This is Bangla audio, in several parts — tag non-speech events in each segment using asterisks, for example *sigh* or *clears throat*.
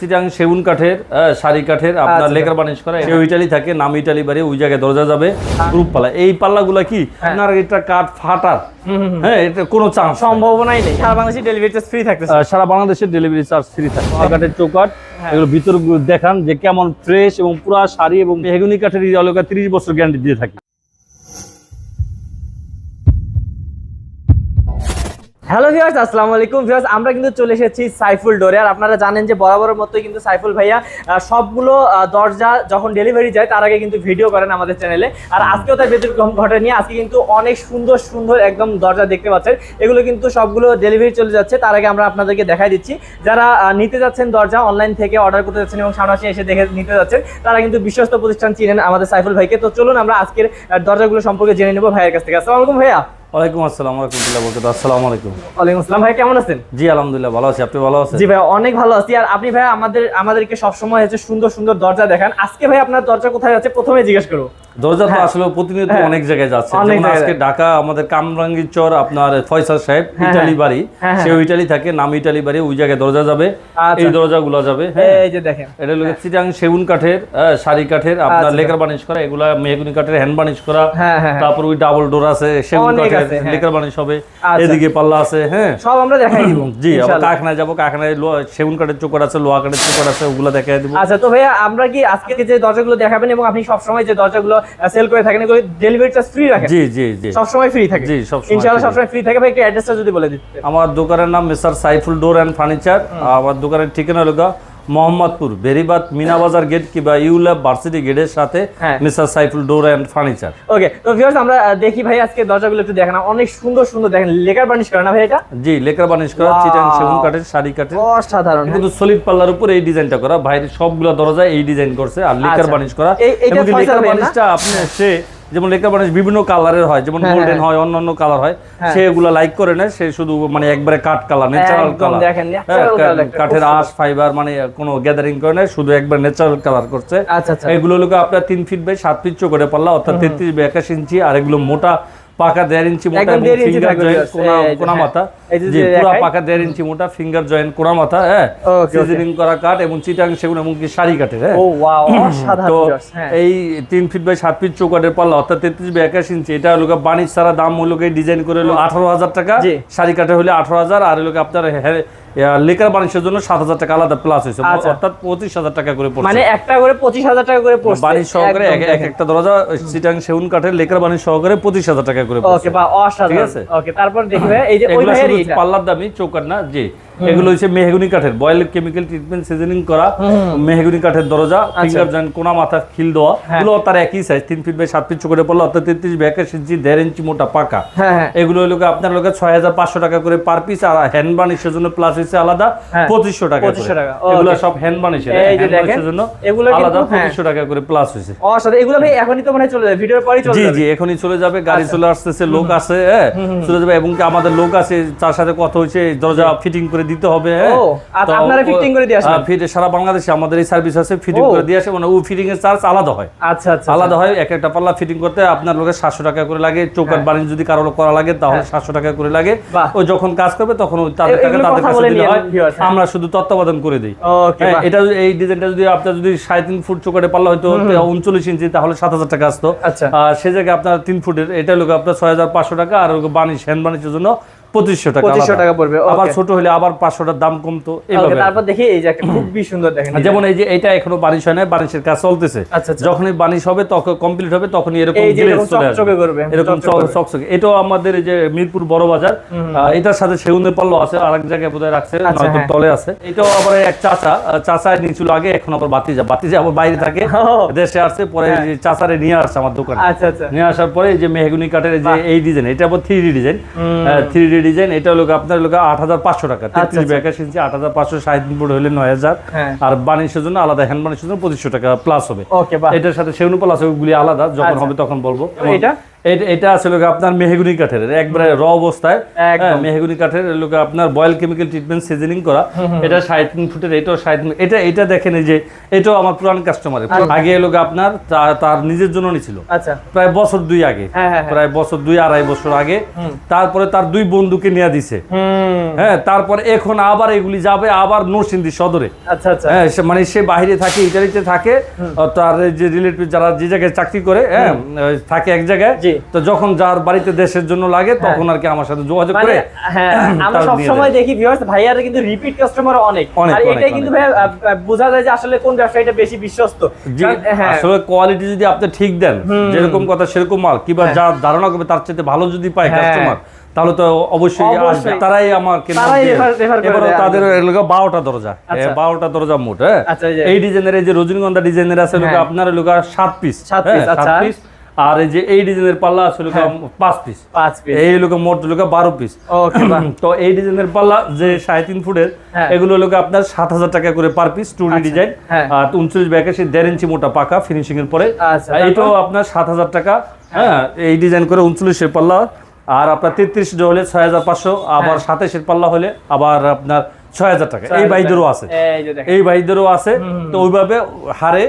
চিটাং সেগুন কাঠের কাঠের আপনার আচ্ছা। লেকার বানিশ করা। সেও ইটালি থাকে নাম ইটালি বাড়ি ওই জায়গায় দরজা যাবে গ্রুপ পাল্লা এই পাল্লাগুলা কি? আপনার এটা কাঠ ফাটার। হ্যাঁ এটা কোনো চান্স সম্ভাবনাই নেই। সারা বাংলাদেশে ডেলিভারি চার্জ ফ্রি থাকতেছে। সারা বাংলাদেশের ডেলিভারি চার্জ ফ্রি থাকে। কাঠের চৌকাঠ। এগুলো ভিতর দেখান যে কেমন ফ্রেশ এবং পুরা শাড়ি এবং মেহগুনি কাঠের তিরিশ বছর গ্যারান্টি দিয়ে থাকি। হ্যালো ভিউয়ার্স আসসালামু আলাইকুম ভিউয়ার্স আমরা কিন্তু চলে এসেছি সাইফুল ডোরে। আর আপনারা জানেন যে বরাবরের মতোই কিন্তু সাইফুল ভাইয়া সবগুলো দরজা যখন ডেলিভারি যায়, তার আগে কিন্তু ভিডিও করেন আমাদের চ্যানেলে আর আজকেও তার ব্যতিক্রম ঘটেনি। আজকে কিন্তু অনেক সুন্দর সুন্দর একদম দরজা দেখতে পাচ্ছেন। এগুলো কিন্তু সবগুলো ডেলিভারি চলে যাচ্ছে। তার আগে আমরা আপনাদেরকে দেখাই দিচ্ছি। যারা নিতে যাচ্ছেন দরজা অনলাইন থেকে অর্ডার করতে যাচ্ছেন এবং সামনাসামনি এসে দেখে নিতে যাচ্ছেন, তারা কিন্তু বিশ্বস্ত প্রতিষ্ঠান চিনেন আমাদের সাইফুল ভাইকে। তো চলুন আমরা আজকের দরজাগুলো সম্পর্কে জেনে নেব ভাইয়ের কাছ থেকে। আসসালামু আলাইকুম ভাইয়া। ওয়ালাইকুম আসসালাম রহমতুল্লাহ বরকাত আসসালামু আলাইকুম। ওয়ালাইকুম আসসালাম। ভাই কেমন আছেন? জি আলহামদুলিল্লাহ ভালো আছি। আপনি ভালো আছেন? জি ভাই অনেক ভালো আছি। আর আপনি ভাই আমাদের আমাদেরকে সবসময় হচ্ছে সুন্দর সুন্দর দরজা দেখান। আজকে ভাই আপনার দরজা কোথায় আছে? প্রথমে জিজ্ঞেস করব। দরজা তো হ্যাঁ। আসলে প্রতিনিয়ত হ্যাঁ। অনেক জায়গায় যাচ্ছে যেমন আজকে ঢাকা আমাদের কামরাঙ্গীর চর আপনার ফয়সাল সাহেব হ্যাঁ, ইটালি। বাড়ি সেও ইটালি থাকে নাম ইটালি বাড়ি ওই জায়গায় দরজা যাবে আচ্ছা। এই দরজাগুলো যাবে এই যে দেখেন এটা হলো চিটাং সেগুন কাঠের শাড়ি কাঠের আপনার আচ্ছা। লেকার বানিশ করা এগুলা মেহগুনি কাঠের হ্যান্ড বানিশ করা। তারপর ওই ডাবল ডোর আছে সেগুন কাঠের। লেকার বানিশ হবে আচ্ছা। এদিকে পাল্লা আছে হ্যাঁ সব আমরা দেখাই দিব জি আবার। কারখানায় যাব কারখানায় সেগুন কাঠের চোকর আছে লোহা কাঠের চোকর আছে ওগুলো দেখাই দিব আচ্ছা তো ভাইয়া আমরা কি আজকে যে দরজাগুলো দেখাবেন এবং আপনি সবসময় যে দরজাগুলো সেল করে থাকেন এগুলো ডেলিভারি চার্জ ফ্রি রাখেন। জি জি জি। সবসময় ফ্রি থাকে। জি, সবসময় ইনশাআল্লাহ। সবসময় ফ্রি থাকে। ভাই একটু অ্যাড্রেসটা যদি বলে দিতে আমার দোকানের নাম mister Saiful door and furniture. আমার দোকানের ঠিকানা হলো মোহাম্মদপুর বেরিবাদ মিনা বাজার গেট কিংবা ইউল্যাব ভার্সিটি গেটের সাথে হ্যাঁ। Mister Saiful door and furniture okay তো ভিউয়ার্স আমরা দেখি ভাই আজকে দরজাগুলো একটু দেখান। অনেক সুন্দর সুন্দর দেখেন লেকার বার্নিশ করে না ভাই এটা? জি লেকার বানিশ করা. চিটাং সেগুন কাঠের শাড়ি কাঠের। অসাধারণ। কিন্তু সলিড পাল্লার উপর এই ডিজাইনটা করা। বাইরে সবগুলো দরজা এই ডিজাইন করছে আর লেকার আচ্ছা। বানিশ করা। ফয়সাল লেকার ভাইয়ের বানিশটা আপনি সে যেমন লেখা বানিশ বিভিন্ন কালারের হয় যেমন হ্যাঁ, গোল্ডেন হয় হয় অন্যান্য কালার হয় হ্যাঁ। সে এগুলো লাইক করে না সে শুধু মানে একবারে কাঠ কালার ন্যাচারাল কালার। কাঠের আঁশ ফাইবার মানে কোনো গ্যাদারিং করে না শুধু একবার ন্যাচারাল কালার করছে। আচ্ছা আচ্ছা। এগুলো লোক আপনার তিন ফিট বাই সাত ফিট করে পারলা অর্থাৎ তেত্রিশ বাই একাশ ইঞ্চি আর এগুলো মোটা পাকা দেড় ইঞ্চি মোটা ফিঙ্গার কোনা হ্যাঁ। মাথা এই যে পুরো পাকা দেড় ইঞ্চি মোটা ফিঙ্গার জয়েন্ট কোনা মাথা হ্যাঁ? Okay, okay. সিজনিং করা কাঠ এবং চিটাং সেগুন এবং কি শাড়ি কাঠের হ্যাঁ? ও ওয়াও *clears throat* তো হ্যাঁ। এই তিন ফিট বাই সাত ফিট চৌকাটের পাল্লা অর্থাৎ তেত্রিশ বাই একাশ ইঞ্চি এটা হলো বাণিজ্য সারা দাম হলো ডিজাইন করে হলো আঠারো হাজার টাকা শাড়ি কাঠে হলে আঠারো হাজার আর হলো আপনার লেকার বাণিজ্যের জন্য সাত হাজার টাকা আলাদা প্লাস হয়েছে আচ্ছা। অর্থাৎ পঁচিশ হাজার টাকা করে পড়ছে। মানে একটা করে পঁচিশ হাজার টাকা করে পড়ছে। বাণিজ্য সহকারে এক- এক একটা দরজা চিটাং সেগুন কাঠের লেকার বাণিজ্য সহকারে পঁচিশ হাজার টাকা করে ওকে বা অসাধারণ। ওকে তারপর দেখি ভাই এই যে ওই এগুলো ভাইয়েরই শুধু এটা। পাল্লার দামি চৌকাট না জি এগুলো হচ্ছে মেহগুনি কাঠের বয়েল কেমিক্যাল ট্রিটমেন্ট সিজনিং করা মেহগুনি কাঠের দরজা ফিঙ্গার জয়েন্ট কোনা মাথা খিল দেওয়া আচ্ছা। হ্যাঁ। এগুলো তার একই সাইজ তিন ফিট বাই সাত ফিট চৌকাটে পড়ল অর্থাৎ তেত্রিশ বাই একাশ ইঞ্চি দেড় ইঞ্চি মোটা পাকা হ্যাঁ হ্যাঁ এগুলো হলো আপনার লোকের ছয় হাজার পাঁচশো টাকা করে পার পিস আর হ্যান্ড বানিশের জন্য প্লাস হচ্ছে আলাদা হ্যাঁ। পঁচিশশো টাকা 2500 করে। টাকা, এগুলো সব হ্যান্ড বানিশের জন্য এগুলো আলাদা হ্যাঁ। পঁচিশশো টাকা করে প্লাস হয়েছে অসাধারণ এগুলো ভাই এখনই তো মানে চলে যাবে ভিডিওর পরেই চলে জি যাবে জি এখনই চলে যাবে গাড়ি আচ্ছা। চলে আসতেছে লোক আছে হ্যাঁ চলে যাবে এবং আমাদের লোক আছে তার সাথে কথা হয়েছে দরজা ফিটিং করে দিতে হবে হ্যাঁ? আপনারা করে দিয়ে আসবেন? হ্যাঁ, সারা বাংলাদেশে আমাদের এই সার্ভিস আছে ফিটিং করে দিয়ে আসে মানে ও ফিটিং এর চার্জ আলাদা হয়। আচ্ছা আচ্ছা আলাদা হয় এক একটা পাল্লা ফিটিং করতে আপনার লোকের সাতশো টাকা করে লাগে চৌকাট বাণিজ্য যদি কারও করা লাগে তাহলে সাতশো টাকা করে লাগে। ও যখন কাজ করবে তখন ওই তাদের টাকা তাদের কাছে হয়। হ্যাঁ। আমরা শুধু তত্ত্বাবধান করে দিই। হ্যাঁ, এটা এই ডিজাইনটা যদি আপনার যদি সাড়ে তিন ফুট চৌকাটে পাল্লা হয়তো উনচল্লিশ ইঞ্চি তাহলে সাত হাজার টাকা আসতো। আচ্ছা। আর সে জায়গায় আপনার তিন ফুটের এটা লোক আপনার ছয় হাজার পাঁচশো টাকা আর বানিশ হ্যান্ড বানিশের জন্য পঁচিশশো টাকা 2500 আলাদা। টাকা পড়বে, আবার. ছোট হলে আবার পাঁচশোটার দাম কমতো এইভাবে তারপর দেখি এই যে একটা খুবই *clears throat* সুন্দর দেখেন যেমন এই যে এটা এখনও বানিশ হয় না বানিশের কাজ চলতেছে। আচ্ছা, আচ্ছা। যখনই বানিশ হবে তখন কমপ্লিট হবে তখনই এরকম এরকম চকচকে করবে, এরকম চকচকে এটাও আমাদের এই যে মিরপুর বড় বাজার। এটার সাথে সেগুনের পাল্লো আছে আরেক জায়গায় বোধহয় রাখছে আচ্ছা, নয়তো হ্যাঁ। তলে আছে। এটাও আবার এক চাচা আহ, চাচা নিয়েছিল আগে এখন আবার বাতিজা। বাতিজা আবার বাইরে থাকে দেশে আসছে পরে চাচারে নিয়ে আসছে আমার দোকানে। নিয়ে আসার পরে এই যে মেহগুনি কাঠের যে এই ডিজাইন এটা আবার three D design three D design এটা লোক আপনার লোক আট হাজার পাঁচশো টাকা তেত্রিশ ব্যাকাশ ইঞ্চি আট হাজার পাঁচশো সাহিত্য ফুট হলে নয় হাজার হ্যাঁ। আর বাণিজ্যের জন্য আলাদা হ্যান্ড বাণিজ্যের জন্য পঁচিশশো টাকা প্লাস হবে এটার সাথে সেগুন প্লাস হবে ওগুলি আলাদা যখন আচ্ছা। হবে তখন বলব এটা? এটা- এটা আসলে আপনার মেহগুনি কাঠের। একবারে র অবস্থায়। হ্যাঁ, মেহগুনি কাঠের লোক আপনার বয়েল কেমিক্যাল ট্রিটমেন্ট সিজনিং করা। এটা ষাট ফুটের এটাও ষাট এটা এটা দেখেন এই যে এটাও আমার পুরান কাস্টমারের আগে লোক আপনার তার নিজের জন্য নিছিল। আচ্ছা। প্রায় বছর দুই আগে। হ্যাঁ, হ্যাঁ। প্রায় বছর দুই আড়াই বছর আগে। তারপরে তার দুই বন্ধুকে নিয়ে দিছে। হ্যাঁ তারপরে এখন আবার এগুলি যাবে আবার নরসিংদী সদরে। আচ্ছা আচ্ছা। হ্যাঁ মানে সে বাইরে থাকে ইটালিতে থাকে। তার যে রিলেটিভ যারা যে জায়গায় চাকরি করে হ্যাঁ থাকে এক জায়গায়। তো যখন যার বাড়িতে দেশের জন্য লাগে তখন আর কি আমার সাথে যোগাযোগ মানে করে হ্যাঁ আমরা সব সময় দেখি ভিউয়ার্স ভাইয়ার কিন্তু রিপিট কাস্টমার অনেক। আর এটাই কিন্তু ভাই বোঝা যায় যে আসলে কোন ব্যবসায়ীটা বেশি বিশ্বস্ত। হ্যাঁ। আসলে কোয়ালিটি যদি আপনি ঠিক দেন যেরকম কথা সেরকম মাল কিংবা যা ধারণা করবে তার চাইতে ভালো যদি পায় হ্যাঁ। কাস্টমার তাহলে তো অবশ্যই আসবে। তারাই আমাকে দেয় তাদের বারোটা দরজা। আচ্ছা। বারোটা দরজা মোট হ্যাঁ। আচ্ছা, এই ডিজাইনের এই যে রজনীগন্ধা ডিজাইনের আছে হ্যাঁ। আপনার লোক সাত পিস সাত। পিস আর এই যে এই ডিজাইনের পাল্লা আছে লোক পাঁচ পিস পাঁচ পিস এই লোক মোট লোক বারো পিস *clears throat* তো এই ডিজাইনের পাল্লা যে সাড়ে তিন ফুটের হ্যাঁ। এগুলো লোক আপনার সাত হাজার টাকা করে পার পিস টু ডিজাইন। হ্যাঁ। আর উনচল্লিশ ব্যাকের সেই দেড় ইঞ্চি মোটা পাকা ফিনিশিং এর পরে। আচ্ছা, এটাও আপনার সাত হাজার টাকা। হ্যাঁ এই ডিজাইন করে উনচল্লিশের পাল্লা। আর আপনার তেত্রিশ হলে ছয় হাজার পাঁচশো আবার সাতাশের পাল্লা হলে আবার আপনার ছয় হাজার টাকা। এই বাইদেরও আছে। এই বাইদেরও আছে। তো ওইভাবে হারে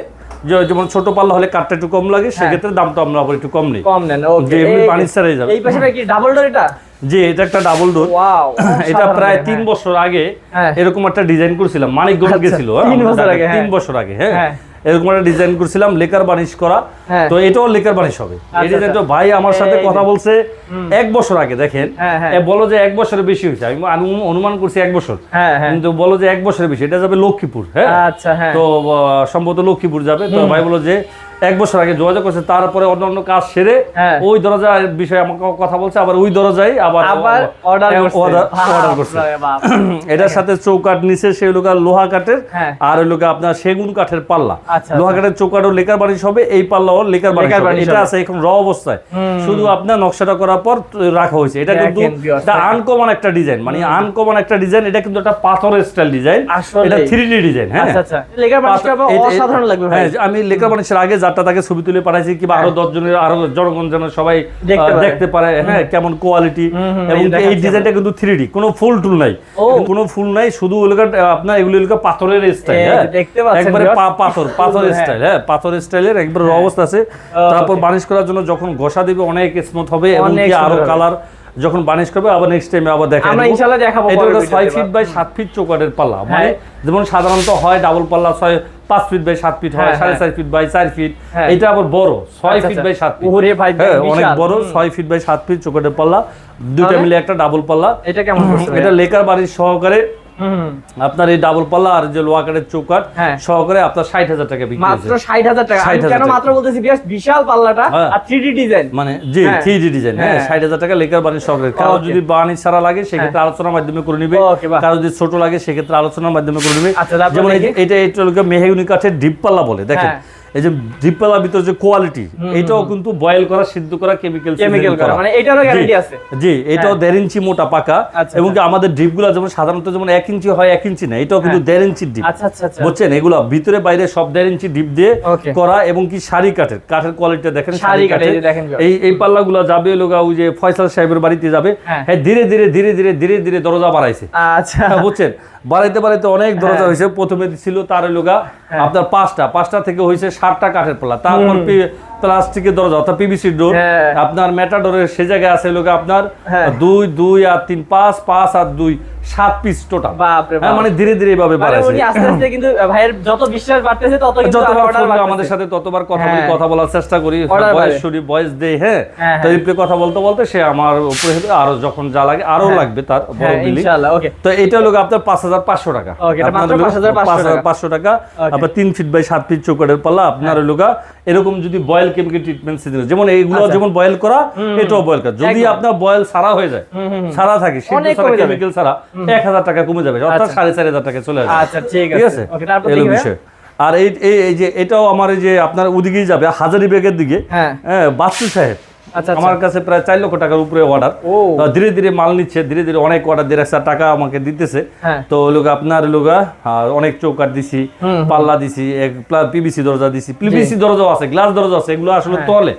যেমন ছোট পাল্লা হলে কাঠটা একটু কম লাগে সেক্ষেত্রে দামটা আমরা আবার একটু কম নেই কম নেন ওকে এমনি পানির ছাড়াই যাবে। এই পাশে কি ডাবল ডোর এটা যে এটা একটা ডাবল ডোর ওয়াও এটা প্রায় তিন বছর আগে হ্যাঁ। এরকম একটা ডিজাইন করেছিলাম মানিকগঞ্জ আচ্ছা, গেছিল তিন বছর আগে, হ্যাঁ। বছর আগে হ্যাঁ হ্যাঁ। এরকম একটা ডিজাইন করছিলাম লেকার বানিশ করা। হ্যাঁ। তো এটাও লেকার বানিশ হবে। এই আচ্ছা, ডিজাইনটা আচ্ছা। ভাই আমার সাথে কথা বলছে এক বছর আগে দেখেন। হ্যাঁ, হ্যাঁ। বলো যে এক বছরের বেশি হয়েছে। আমি অনুমান করছি এক বছর। কিন্তু বলো যে এক বছরের বেশি এটা যাবে লক্ষ্মীপুর হ্যাঁ? আচ্ছা হ্যাঁ। তো সম্ভবত লক্ষ্মীপুর যাবে। তো ভাই বলো যে এক বছর আগে যোগাযোগ করছে তারপরে অন্য অন্য কাজ সেরে হ্যাঁ। ওই দরজার বিষয়ে আমাকে কথা বলছে আবার ওই দরজায় আবার অর্ডার হ্যাঁ, করছে। *clears throat* এটার সাথে চৌকাট নিচে সেই লোক লোহা কাঠের হ্যাঁ। আর ওই লোক আপনার সেগুন কাঠের পাল্লা। আচ্ছা, লোহা কাঠের চৌকাটও লেকার বানিশ হবে এই লেকার বানিশ লেকার। বানিশ এটা আছে এখন র অবস্থায়। শুধু আপনার নকশাটা করার পর রাখা হয়েছে। এটা কিন্তু আনকমন একটা ডিজাইন মানে আনকমন একটা ডিজাইন এটা কিন্তু একটা পাথরের স্টাইল ডিজাইন এটা থ্রি ডি ডিজাইন হ্যাঁ। আচ্ছা আচ্ছা। আমি লেখা মানুষের আগে যারটা তাকে ছবি তুলে পাঠাইছি কিংবা আরও দশ জনের আরও জনগণ যেন সবাই দেখতে পারে। হ্যাঁ কেমন কোয়ালিটি এবং এই ডিজাইনটা কিন্তু থ্রি ডি কোনো ফুল টুল নাই। কোনো ফুল নাই শুধু আপনার এগুলো এলাকা পাথরের স্টাইল হ্যাঁ। একবারে viewers? পা- পাথর পাথরের হ্যাঁ। স্টাইল হ্যাঁ পাথরের স্টাইলের একবার অবস্থা আছে। তারপর বানিশ করার জন্য যখন ঘষা দিবে অনেক স্মুথ হবে এবং আরও কালার যখন বানিশ করবে আবার নেক্সট টাইমে আবার দেখা আমরা ইনশাআল্লাহ দেখাবো এটা হলো 6 ফিট বাই 7 ফিট চৌকাটের পাল্লা মানে। যেমন সাধারণত হয় ডাবল পাল্লা ছয় পাঁচ ফিট বাই 7 ফিট হয় হ্যাঁ, সাড়ে হ্যাঁ। চার ফিট বাই 4 ফিট। এটা আবার বড় ছয় আচ্ছা, ফিট। বাই 7 ফিট ওরে ভাই, হ্যাঁ অনেক বড় হুম। ছয় ফিট বাই 7 ফিট চৌকাটের পাল্লা দুইটা মিলে একটা ডাবল পাল্লা এটা কেমন এটা লেকার বাড়ির সহকারে আপনার এই ডাবল পাল্লা আর যে লোয়াকারের চৌকাট হ্যাঁ। সহকারে আপনার ষাট হাজার টাকা বিক্রি মাত্র ষাট হাজার টাকা। কেন মাত্র বলতেছি বিশাল পাল্লাটা হ্যাঁ। আর থ্রি ডিজাইন মানে জি হ্যাঁ। থ্রি ডিজাইন হ্যাঁ হ্যাঁ। ষাট হাজার টাকা লেকার বানির সহকারে। কারও যদি বানি ছাড়া লাগে সেক্ষেত্রে আলোচনার মাধ্যমে করে নিবে। কারও যদি ছোট লাগে সেক্ষেত্রে আলোচনার মাধ্যমে করে নিবে। আচ্ছা, যেমন। এটা এটা মেহেগুনি কাঠের ডিপ পাল্লা বলে দেখেন। হ্যাঁ। এই যে ডিপ পাল্লার ভিতরে যে কোয়ালিটি এটাও কিন্তু বয়েল করা সিদ্ধ করা কেমিক্যাল কেমিক্যাল করা মানে এটারও গ্যারান্টি আছে। জি এটাও দেড় ইঞ্চি মোটা পাকা। আচ্ছা, এবং কি আমাদের ডিপগুলো যেমন সাধারণত যেমন এক ইঞ্চি হয় এক ইঞ্চি না এটাও কিন্তু দেড় ইঞ্চি ডিপ আচ্ছা আচ্ছা আচ্ছা। বুঝছেন? এগুলো ভিতরে বাইরে সব দেড় ইঞ্চি ডিপ দিয়ে করা এবং কি শাড়ি কাঠের কাঠের কোয়ালিটি দেখেন শাড়ি কাঠের, এই এই পাল্লাগুলো যাবে লোকা ওই যে ফয়সাল সাহেবের বাড়িতে যাবে। হ্যাঁ। হ্যাঁ ধীরে ধীরে ধীরে ধীরে ধীরে ধীরে দরজা বাড়াইছে। আচ্ছা। হ্যাঁ, বুঝছেন? বাড়াইতে বাড়াইতে অনেক দরজা হ্যাঁ। হয়েছে। প্রথমে ছিল তার লোকা আপনার পাঁচটা। পাঁচটা থেকে হয়েছে ষাটটা কাঠের পাল্লা। তারপর প্লাস্টিকের দরজা অর্থাৎ পিভিসি ডোর হ্যাঁ। আপনার মেটাডোরের সে জায়গায় আছে লোক আপনার হ্যাঁ। দুই দুই আর তিন পাঁচ পাঁচ আর দুই। সাত পিস টোটাল হ্যাঁ মানে ধীরে ধীরে এভাবে মানে আস্তে *clears throat* কিন্তু ভাইয়ের যত বিশ্বাস বাড়তেছে তত যতবার। আমাদের সাথে ততবার কথা বলি হ্যাঁ। কথা বলার চেষ্টা করি বয়স বাড়ে। বয়স দেই হ্যাঁ। হ্যাঁ, তো হ্যাঁ। রিপ্লে কথা বলতে বলতে সে আমার উপরে আরও যখন যা লাগে আরও লাগবে তার বড় হ্যাঁ ওকে। তো এটা হলো আপনার পাঁচ হাজার পাঁচশো টাকা। Okay, আপনার 5,500 পাঁচ হাজার পাঁচশো টাকা। আপনার তিন ফিট বাই সাত ফিট চৌকাটের পাল্লা আপনার হলো এরকম যদি বয়েল কেমিক্যাল ট্রিটমেন্ট সিজন যেমন এইগুলো আচ্ছা। যেমন বয়েল করা এটাও বয়েল করা। যদি আপনার বয়েল সারা হয়ে যায় সারা থাকে সারা কেমিক্যাল সারা এক হাজার টাকা কমে যাবে অর্থাৎ আচ্ছা। সাড়ে চার হাজার টাকা চলে আসবে। আচ্ছা ঠিক আছে। বিষয়। আর এই এই যে এটাও আমার যে আপনার ওদিকেই যাবে হাজারি বেগের দিকে। হ্যাঁ। হ্যাঁ বাচ্চু সাহেব। আচ্ছা, আচ্ছা। আমার কাছে প্রায় চার লক্ষ টাকার উপরে অর্ডার ধীরে ধীরে মাল নিচ্ছে ধীরে ধীরে অনেক অর্ডার দেড় হাজার টাকা আমাকে দিতেছে। হ্যাঁ। তো লোক আপনার লোকা অনেক চৌকাট দিছি পাল্লা দিছি পিবিসি দরজা দিছি। পিবিসি দরজাও আছে গ্লাস দরজা আছে এগুলো আসলে তলে।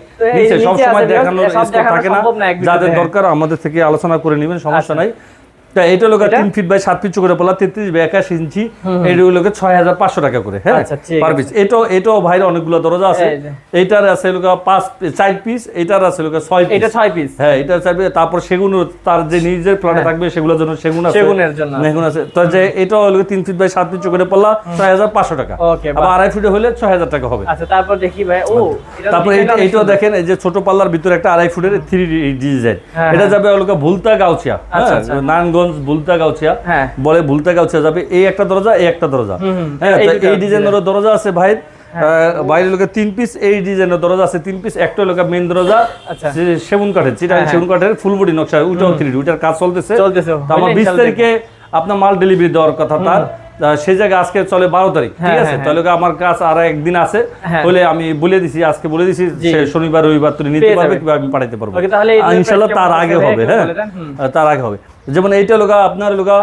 সবসময় দেখানোর দেখানো থাকে না। যাদের দরকার আমাদের থেকে আলোচনা করে নেবেন সমস্যা। নাই। তা এটা লোক? তিন ফিট বাই সাত ফিট পাল্লা তেত্রিশ বাই একাশ ইঞ্চি। এটা ছয় হাজার পাঁচশো টাকা করে হ্যাঁ? আচ্ছা, পার পিস এটাও এটাও অনেকগুলো দরজা আছে। এইটার আছে লোক পাঁচ চার পিস এটার আছে লোক ছয় এটা ছয় পিস হ্যাঁ এটা চাইবে তারপর সেগুন তার যে নিজের প্ল্যানে হ্যাঁ। থাকবে সেগুলোর জন্য সেগুন আছে। সেগুনের জন্য। সেগুন আছে। তো যে এটা হলো তিন ফিট বাই সাত ফিট চোখে পাল্লা ছয় হাজার পাঁচশো টাকা। আবার আড়াই ফিটে হলে ছয় হাজার টাকা হবে। আচ্ছা তারপর দেখি ভাই। ও তারপর এইটা অনেক এইটাও দেখেন এই যে ছোট পাল্লার ভিতরে একটা আড়াই ফুটের থ্রি ডিজাইন এটা হ্যাঁ। যাবে হলো ভুলতা গাউছিয়া আচ্ছা, হ্যাঁ? আচ্ছা। ভুলতা গাউছিয়া হ্যাঁ। বলে ভুলতা গাউছিয়া যাবে এই একটা দরজা এই একটা দরজা। হ্যাঁ এই দরজা আছে ভাই বাইরের লোকের তিন পিস এই ডিজাইনের দরজা আছে তিন পিস একটা মেন দরজা আচ্ছা। সেগুন কাঠের চিটা হ্যাঁ, সেগুন কাঠের ফুল বডি নকশা ওইটাও থ্রি ওইটার কাজ চলতেছে। চলতেছে। আমার বিশ তারিখে আপনার মাল ডেলিভারি দেওয়ার কথা তার। সেই জায়গায় আজকে চলে বারো তারিখ ঠিক হ্যাঁ, আছে? হ্যাঁ, তাহলে আমার কাছে আর একদিন আছে। হ্যাঁ। বলে আমি বলে দিছি আজকে বলে দিছি শনিবার রবিবার তুমি নিতে পারবে। কিংবা আমি পাঠাইতে পারব। ইনশাল্লাহ তার আগে হবে হ্যাঁ? তার আগে হবে। যেমন এইটা লোকা আপনার লোকা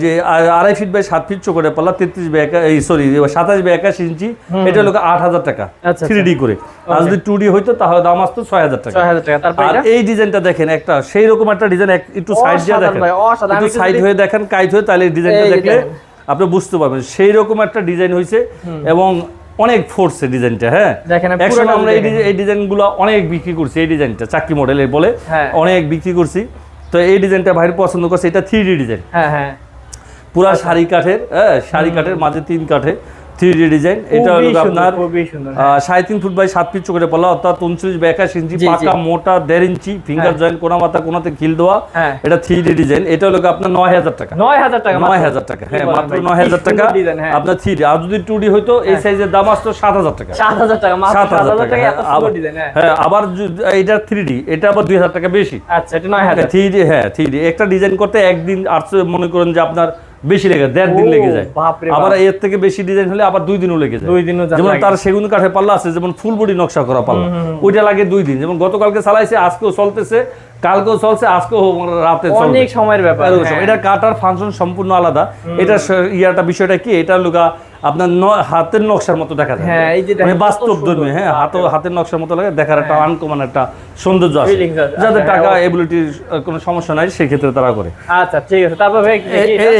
যে আড়াই ফিট বাই সাত ফিট চোখে পাল্লা তেত্রিশ বাই একা এই সরি সাতাশ বাই একাশ ইঞ্চি। এটা লোক আট হাজার টাকা আচ্ছা, থ্রি ডি করে। আর যদি টু ডি হইতো তাহলে দাম আসতো ছয় হাজার টাকা। আর এই ডিজাইনটা দেখেন একটা সেই রকম একটা ডিজাইন একটু সাইড দিয়ে দেখেন। একটু সাইড হয়ে দেখেন কাইট হয়ে তাহলে ডিজাইনটা দেখলে আপনি বুঝতে পারবেন। সেই রকম একটা ডিজাইন হয়েছে এবং অনেক ফোর্সে ডিজাইনটা হ্যাঁ? দেখেন, একসময় আমরা এই ডিজাইন- এই ডিজাইনগুলো অনেক বিক্রি করছি এই ডিজাইনটা চাকরি মডেলের বলে হ্যাঁ। অনেক বিক্রি করছি। তো এই ডিজাইনটা ভাইয়ের পছন্দ করছে এটা থ্রি ডি ডিজাইন। হ্যাঁ হ্যাঁ। পুরা শাড়ি কাঠের হ্যাঁ শাড়ি কাঠের মাঝে তিন কাঠে। Three design. এটা হলো আপনার খুবই সাড়ে তিন ফুট বাই সাত ফিট চোখে পড়লা অর্থাৎ উনত্রিশ বাই একাশ ইঞ্চি। পাকা মোটা দেড় ইঞ্চি ফিঙ্গার হ্যাঁ। জয়েন্ট কোনা মাথা কোনাতে খিল দেওয়া। হ্যাঁ। এটা থ্রি ডি ডিজাইন। এটা হলো আপনার নয় হাজার টাকা। নয় হাজার টাকা নয় হাজার টাকা। হ্যাঁ মাত্র নয় হাজার টাকা। হ্যাঁ। আপনার থ্রি আর যদি টু ডি হইতো এই সাইজের দাম আসতো সাত হাজার টাকা। সাত হাজার টাকা সাত হাজার টাকা। হ্যাঁ, আবার- হ্যাঁ। হ্যাঁ এটা থ্রি ডি এটা আবার দুই হাজার টাকা বেশি। আচ্ছা এটা নয় হাজার। থ্রি ডি হ্যাঁ থ্রি ডি একটা ডিজাইন করতে একদিন আর মনে করেন যে আপনার বেশি লেগে দেড় দিন লেগে যায়। আবার এর থেকে বেশি ডিজাইন হলে আবার দুই দিনও লেগে যায়। দুই দিনও যেমন তার সেগুন কাঠে পাল্লা আছে যেমন ফুল বডি নকশা করা পাল্লা। ওইটা লাগে দুই দিন। যেমন গতকালকে চালাইছে আজকেও চলতেছে কালকেও চলছে আজকেও রাতে অনেক সময়ের ব্যাপার হ্যাঁ। এটা কাটার ফাংশন সম্পূর্ণ আলাদা। এটা ইয়াটা বিষয়টা কি? এটা লোকা আপনার হাতের নকশার মতো দেখা যায়। হ্যাঁ, এই যে দেখেন মানে বাস্তব ধর্মী হ্যাঁ হাত হাতের নকশার মতো লাগে দেখার একটা আনকমন একটা সৌন্দর্য আছে। যাদের টাকা হ্যাঁ, এবিলিটির কোনো সমস্যা নাই সেই ক্ষেত্রে তারা করে। আচ্ছা ঠিক আছে। তারপর।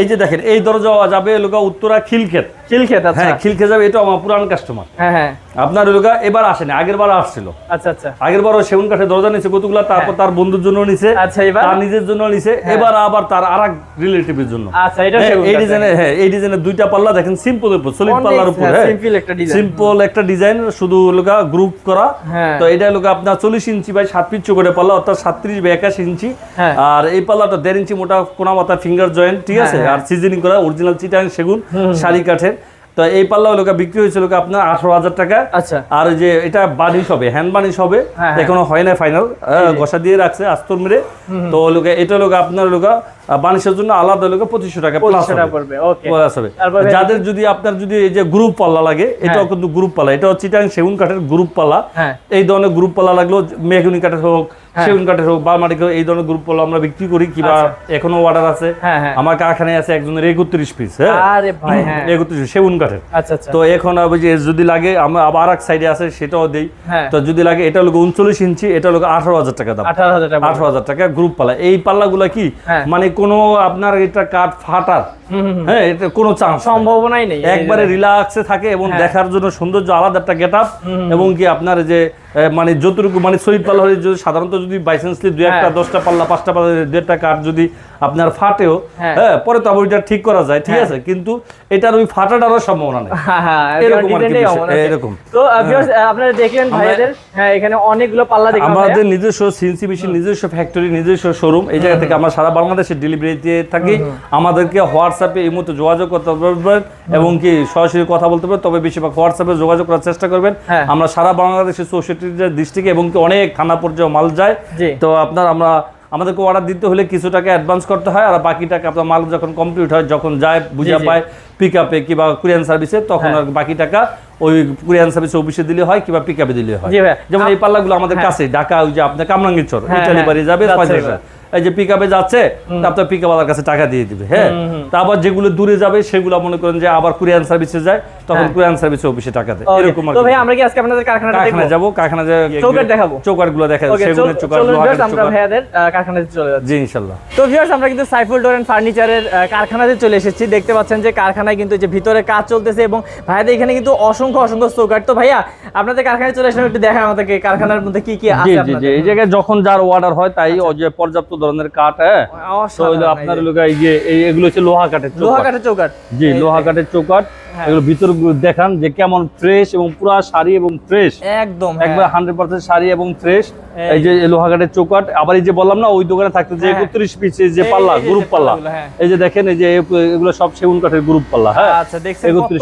এই যে দেখেন এই দরজা যাবে লোকা উত্তরা খিলক্ষেত। খিলক্ষেত আচ্ছা। হ্যাঁ খিলক্ষেত যাবে এটা আমার পুরান কাস্টমার হ্যাঁ হ্যাঁ। আপনার লোকা এবার আসেনি আগের বার আসছিল। আচ্ছা আচ্ছা। আগের সেগুন কাঠের দরজা নিছে কতগুলা তারপর তার বন্ধুর জন্য নিছে আচ্ছা, এবার? তার নিজের জন্য নিছে এবার আবার তার রিলেটিভের জন্য। আচ্ছা এটা হ্যাঁ, এই ডিজাইনে হ্যাঁ এই দুইটা পাল্লা দেখেন সিম্পল সলিড পাল্লার উপর। সিম্পল একটা ডিজাইন শুধু লোকা গ্রুপ করা। হ্যাঁ। তো এটা লোকা আপনার চল্লিশ ইঞ্চি বাই সাত পিচ চোখে পাল্লা অর্থাৎ সাতত্রিশ বাই একাশ ইঞ্চি। হ্যাঁ। আর এই পাল্লাটা দেড় ইঞ্চি মোটা কোনা মাথা ফিঙ্গার জয়েন্ট ঠিক আছে? হ্যাঁ, আর সিজনিং করা অরিজিনাল চিটাং সেগুন শাড়ি কাঠের। তো এই পাল্লা লোকা বিক্রি হয়েছিল আপনার আঠারো হাজার টাকা। আচ্ছা। আর যে এটা বানিশ হবে হ্যান্ড বানিশ হবে। হ্যাঁ, হ্যাঁ। এখনও হয় না ফাইনাল ঘষা দিয়ে রাখছে আস্তর মেরে। তো লোকে এটা লোক আপনার লোক বানিশের জন্য আলাদা লোকে পঁচিশশো টাকা প্লাস হবে। যাদের যদি আপনার যদি এই যে গ্রুপ পাল্লা লাগে এটাও কিন্তু গ্রুপ পাল্লা। এটা হচ্ছে সেগুন কাঠের গ্রুপ পাল্লা। হ্যাঁ। এই ধরনের গ্রুপ পাল্লা লাগল মেহগুনি কাঠের হোক সেগুন কাঠের হোক বা মাটি এই ধরনের গ্রুপ পাল্লা আমরা বিক্রি করি কিংবা এখনও অর্ডার আছে। হ্যাঁ হ্যাঁ। আমার কারখানায় আছে একজনের একত্রিশ পিস হ্যাঁ? হ্যাঁ। একত্রিশ সেগুন কাঠের। আচ্ছা আচ্ছা। তো এখন যদি লাগে আমরা আবার এক সাইডে আছে সেটাও দেই। হ্যাঁ। তো যদি লাগে এটা লোক উনচল্লিশ ইঞ্চি এটা লোক আঠারো হাজার টাকা দাম। আঠারো হাজার টাকা। গ্রুপ পাল্লা এই পাল্লাগুলা কি? হ্যাঁ। মানে কোনো আপনার এটা কাঠ ফাটার। হ্যাঁ এটা কোনো চান্স সম্ভাবনাই নেই। একবারে রিল্যাক্সে থাকে এবং হ্যাঁ। দেখার জন্য সৌন্দর্য আলাদা একটা গেট আপ এবং কি আপনার যে মানে যতটুকু মানে শহীদ পাল্লা হলে যদি সাধারণত যদি বাইসেন্সলি দুই একটা হ্যাঁ। দশটা পাল্লা পাঁচটা পাল্লা দু একটা কাঠ যদি আপনার ফাটেও হ্যাঁ। হ্যাঁ পরে তো আবার ওইটা ঠিক করা যায় ঠিক আছে? কিন্তু এটার ওই ফাটাটারও সম্ভাবনা নেই। এরকম। এরকম। তো আপনারা দেখলেন ভাইয়াদের হ্যাঁ এখানে অনেকগুলো পাল্লা দেখলাম আমাদের নিজস্ব সিএনসি মেশিন নিজস্ব ফ্যাক্টরি নিজস্ব শোরুম এই জায়গা থেকে আমরা সারা বাংলাদেশে ডেলিভারি দিয়ে থাকি। আমাদেরকে হোয়াটসঅ্যাপে এই মুহূর্তে যোগাযোগ করতে পারবেন এবং কি সরাসরি কথা বলতে পারবেন। তবে বেশিরভাগ হোয়াটসঅ্যাপে যোগাযোগ করার চেষ্টা করবেন। হ্যাঁ। আমরা সারা বাংলাদেশের চৌষট্টি ডিস্ট্রিক্টে এবং কি অনেক থানা পর্যায়ে মাল যায়। তো আপনার আমরা আমাদেরকে অর্ডার দিতে হলে কিছু টাকা অ্যাডভান্স করতে হয় আর বাকি টাকা আপনার মাল যখন কমপ্লিট হয় যখন যায় বুঝা পায় পিক আপে কিংবা কুরিয়ান সার্ভিসে তখন হ্যাঁ। আর বাকি টাকা ওই কুরিয়ান সার্ভিস অফিসে দিলে হয় কিংবা পিক আপে দিলে হয়। যেমন এই পাল্লাগুলো আমাদের হ্যাঁ। কাছে ঢাকা ওই যে আপনার কামরাঙ্গীরচর হ্যাঁ, ইটালি বাড়ি যাবে। এই যে পিক আপে যাচ্ছে আপনার পিক আপ কাছে টাকা দিয়ে দিবে হ্যাঁ? তারপর যেগুলো দূরে যাবে সেগুলো মনে করেন যে আবার কুরিয়ান সার্ভিসে যায় তখন। কুরিয়ান সার্ভিসে অফিসে টাকা দেয়। এরকম আর তো ভাই আমরা কি আজকে আপনাদের কারখানাটা দেখব? কারখানা যাব কারখানা চৌকাঠ দেখাবো? চৌকাটগুলো দেখা ওকে সেগুনের চৌকাট লোহার আমরা চৌকাট ভাইয়াদের কারখানাতে চলে যাচ্ছি। জি ইনশাল্লাহ। তো ভিউয়ার্স আমরা কিন্তু সাইফুল ডোর এন্ড ফার্নিচারের কারখানাতে চলে এসেছি। দেখতে পাচ্ছেন যে কারখানায় কিন্তু যে ভিতরে কাজ চলতেছে এবং ভাইয়াদের এখানে কিন্তু অসংখ্য অসংখ্য চৌকাট তো ভাইয়া আপনাদের কারখানায় চলে আসলাম একটু দেখা আমাদেরকে কারখানার মধ্যে কি কি আছে জি জি। আপনাদের। এই জায়গায় যখন যার অর্ডার হয় তাই পর্যাপ্ত ধরনের কাঠ হ্যাঁ? আপনার এগুলো হচ্ছে লোহা কাঠের লোহা কাঠের চৌকাট জি লোহা কাঠের হ্যাঁ। এগুলো ভিতর দেখান যে কেমন ফ্রেশ এবং পুরা শাড়ি এবং ফ্রেশ একদম একবার হান্ড্রেড পার্সেন্ট শাড়ি এবং ফ্রেশ এই- এই যে এই চৌকাট আবার এই যে বললাম না ওই দোকানে থাকতে যে হ্যাঁ। একত্রিশ পিস যে পাল্লা গ্রুপ পাল্লা। এই যে দেখেন এই যে এগুলো সব সেগুন কাঠের গ্রুপ পাল্লা হ্যাঁ? আচ্ছা একত্রিশ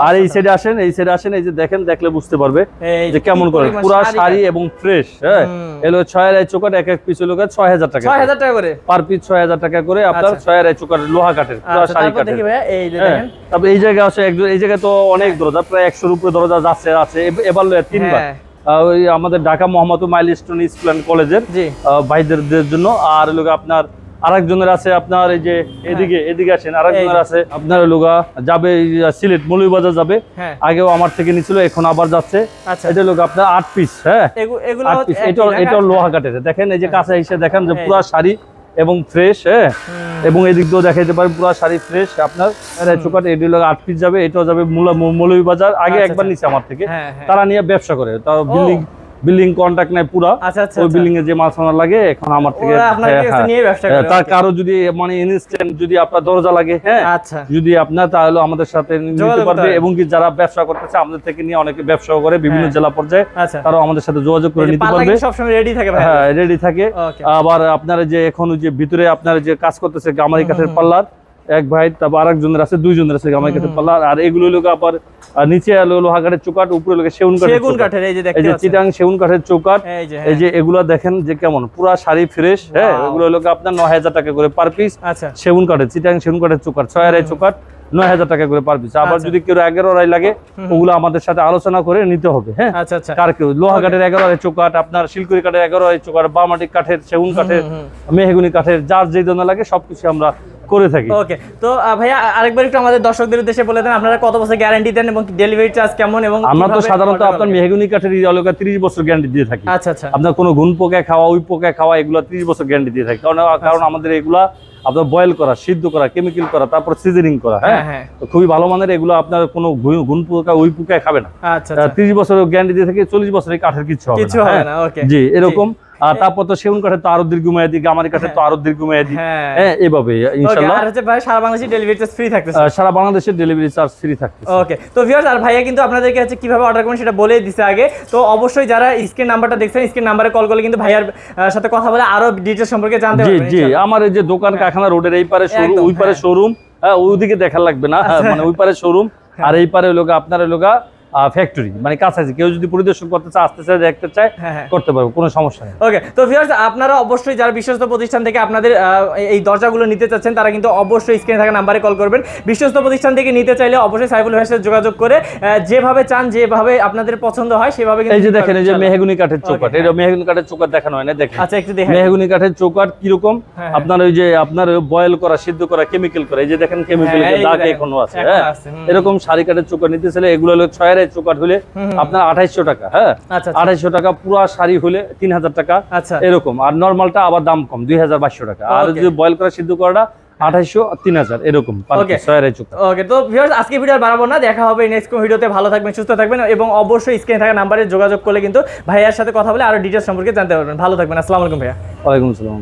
আর এই সাইডে আসেন এই সাইডে আসেন এই যে দেখেন দেখলে বুঝতে পারবে যে কেমন করে। পুরা শাড়ি এবং ফ্রেশ হ্যাঁ। এলো ছয় চৌকাট এক এক পিস হলো ছয় হাজার টাকা ছয় হাজার টাকা করে। পার পিস ছয় হাজার টাকা করে আপনার আচ্ছা। লোহা কাঠের আচ্ছা শাড়ি কাঠের। এই হ্যাঁ, দেখেন। জায়গায় আছে এই জায়গায় তো অনেক দরজা প্রায় একশোর উপরে দরজা যাচ্ছে আছে। এবার তিনবার। হ্যাঁ। ওই আমাদের Dhaka Mohammad milestone school and কলেজের ভাইদের জন্য। আর লোক আপনার আরেকজনের আছে আপনার এই যে এদিকে এদিকে আসেন আরেকজনের আছে আপনার লোকা যাবে সিলেট যাবে। হ্যাঁ। আগেও আমার থেকে নিছিল এখন আবার যাচ্ছে। আচ্ছা। এটা লোক আপনার আট পিস হ্যাঁ? এটা এটা লোহা কাঠের। দেখেন এই যে কাছে এসে দেখেন যে পুরা শাড়ি এবং ফ্রেশ হ্যাঁ? এবং এদিক দিয়েও দেখাইতে পারেন পুরা শাড়ি ফ্রেশ আপনার চোকাট এটি হলো আট পিস যাবে এটাও যাবে মৌলভী বাজার আগে আচ্ছা, একবার আচ্ছা। নিচে আমার থেকে। হ্যাঁ হ্যাঁ। তারা নিয়ে ব্যবসা করে। তার বিল্ডিং বিল্ডিং কন্ট্রাক্ট পুরা। আচ্ছা আচ্ছা ওই আচ্ছা। বিল্ডিং এ যে মাল সামান লাগে এখন আমার থেকে হ্যাঁ, হ্যাঁ। ব্যবসা হ্যাঁ, তার কারও যদি মানে ইনস্ট্যান্ট যদি আপনার দরজা লাগে হ্যাঁ আচ্ছা। যদি আপনার তাহলে আমাদের সাথে নিতে পারবে। এবং কি যারা ব্যবসা করতেছে আমাদের থেকে নিয়ে অনেকে ব্যবসাও করে বিভিন্ন। জেলা পর্যায়ে। আচ্ছা। তারাও আমাদের সাথে যোগাযোগ করে নিতে পারবে। সবসময় রেডি থাকে হ্যাঁ রেডি থাকে। আবার আপনার যে এখন যে ভিতরে আপনার যে কাজ করতেছে গামারি কাঠের পাল্লার এক ভাই তারপর আর একজনের আছে দুইজনের আছে গামারি কাঠের পাল্লার আর এগুলো লোক আবার নিচে হলো লোহা কাঠের চৌকাট উপরে লোকে সেগুন কাঠের সেগুন কাঠের এই যে এই যে চিটাং সেগুন কাঠের চৌকাট এই যে হ্যাঁ। এগুলো দেখেন যে কেমন পুরা শাড়ি ফ্রেশ হ্যাঁ এগুলো লোক আপনার নয় হাজার টাকা করে পার পিস আচ্ছা। সেগুন কাঠের চিটাং সেগুন কাঠের চৌকাট ছয় আড়াই চৌকাট নয় হাজার টাকা করে পার পিস আবার আচ্ছা। যদি কেউ এগারো আড়াই লাগে ওগুলো আমাদের সাথে আলোচনা করে নিতে হবে হ্যাঁ। আচ্ছা আচ্ছা। কার কেউ? লোহা কাঠের এগারো আড়াই চৌকাট আপনার শিলকুড়ি কাঠের এগারো আড়াই চৌকাট বামাটি কাঠের সেগুন কাঠের মেহগুনি কাঠের যার যেই ধরনের লাগে সবকিছু আমরা করে থাকি। ওকে তো ভাইয়া আরেকবার একটু আমাদের দর্শকদের উদ্দেশ্যে বলে দেন আপনারা কত বছর গ্যারান্টি দেন এবং ডেলিভারি চার্জ কেমন এবং আমরা তো সাধারণত আপনার? মেহগুনি কাঠের এলাকা তিরিশ বছর গ্যারান্টি দিয়ে থাকি। আচ্ছা আচ্ছা। আপনার কোনো ঘুন পোকা খাওয়া ওই পোকা খাওয়া এগুলো ত্রিশ বছর গ্যারান্টি দিয়ে থাকি। কারণ কারণ আমাদের এগুলা আপনার বয়েল করা সিদ্ধ করা কেমিক্যাল করা তারপর সিজনিং করা হ্যাঁ? হ্যাঁ হ্যাঁ। তো খুবই ভালো মানের এগুলো আপনার কোনো ঘুন পোকা ওই পোকায় খাবে না। আচ্ছা আচ্ছা। ত্রিশ বছর গ্যারান্টি দিয়ে থাকি চল্লিশ বছর কাঠের কিছু হবে কিছু না হবে হ্যাঁ। না ওকে। জি এরকম আর তারপর তো সেগুন কাঠের তো আরও দীর্ঘমেয়াদী গামারি কাঠের তো আরও দীর্ঘমেয়াদী। হ্যাঁ। হ্যাঁ এভাবে আর হচ্ছে ভাই সারা বাংলাদেশে ডেলিভারি চার্জ ফ্রি থাকতেছে। সারা ডেলিভারি চার্জ ফ্রি ওকে তো ভিউয়ার্স আর ভাইয়া কিন্তু আপনাদেরকে হচ্ছে কীভাবে অর্ডার করবেন সেটা বলেই দিছে আগে। তো অবশ্যই যারা স্ক্রিন নাম্বারটা দেখছেন স্ক্রিন নাম্বারে কল করলে কিন্তু ভাইয়ার সাথে কথা বলে আরও ডিটেলস সম্পর্কে জানতে জি পারবেন জি ইনশাআল্লাহ। আমার এই যে দোকান কারখানা রোডের এই পারে শোরুম ওই পারে হ্যাঁ। শোরুম হ্যাঁ ওইদিকে দেখা লাগবে না। হ্যাঁ, আচ্ছা। মানে ওই পারে শোরুম আর এই পারে লোক আপনার লোকা ফ্যাক্টরি মানে কাছাকাছি। কেউ যদি পরিদর্শন করতে চায় আসতে চায় দেখতে চায় হ্যাঁ হ্যাঁ। করতে পারবে কোনো সমস্যা নেই। ওকে তো ভিউয়ার্স আপনারা অবশ্যই যারা বিশ্বস্ত প্রতিষ্ঠান থেকে আপনাদের এই দরজাগুলো নিতে চাচ্ছেন তারা কিন্তু অবশ্যই স্ক্রিনে থাকা নাম্বারে কল করবেন। বিশ্বস্ত প্রতিষ্ঠান থেকে নিতে চাইলে অবশ্যই সাইফুল ভাইয়ের সাথে যোগাযোগ করে যেভাবে চান যেভাবে আপনাদের পছন্দ হয় সেভাবে এই যে দেখেন এই যে মেহগুনি কাঠের চৌকাট হ্যাঁ। এটা মেহগুনি কাঠের চৌকাট দেখানো হয় না দেখেন। আচ্ছা একটু দেখেন। মেহগুনি কাঠের চৌকাট কীরকম? হ্যাঁ। আপনার ওই যে আপনার বয়েল করা সিদ্ধ করা কেমিক্যাল করা এই যে দেখেন কেমিক্যাল হ্যাঁ, দাগ এখনও আছে হ্যাঁ? এরকম শাড়ি কাঠের চৌকাট নিতে চাইলে এগুলো হলো ছয় আড়াই চৌকাট হলে আপনার আঠাইশশো টাকা হ্যাঁ? আচ্ছা আচ্ছা, টাকা পুরা শাড়ি হলে তিন হাজার টাকা আচ্ছা। এরকম। আর নর্মালটা আবার দাম কম দুই হাজার বাইশশো টাকা। আর যদি বয়েল করা সিদ্ধ করাটা আঠাইশো তিন হাজার এরকম ওকে। তো ভিউয়ার্স আজকে ভিডিও বাড়াবো না দেখা হবে নেক্সট কোন ভিডিওতে ভালো থাকবেন সুস্থ থাকবেন এবং অবশ্যই স্ক্রিনে থাকা নাম্বারে যোগাযোগ করলে কিন্তু ভাইয়ার সাথে কথা বলে আরও ডিটেলস সম্পর্কে জানতে পারবেন। ভালো থাকবেন আসসালামু আলাইকুম ভাইয়া। ওয়ালাইকুম আসসালাম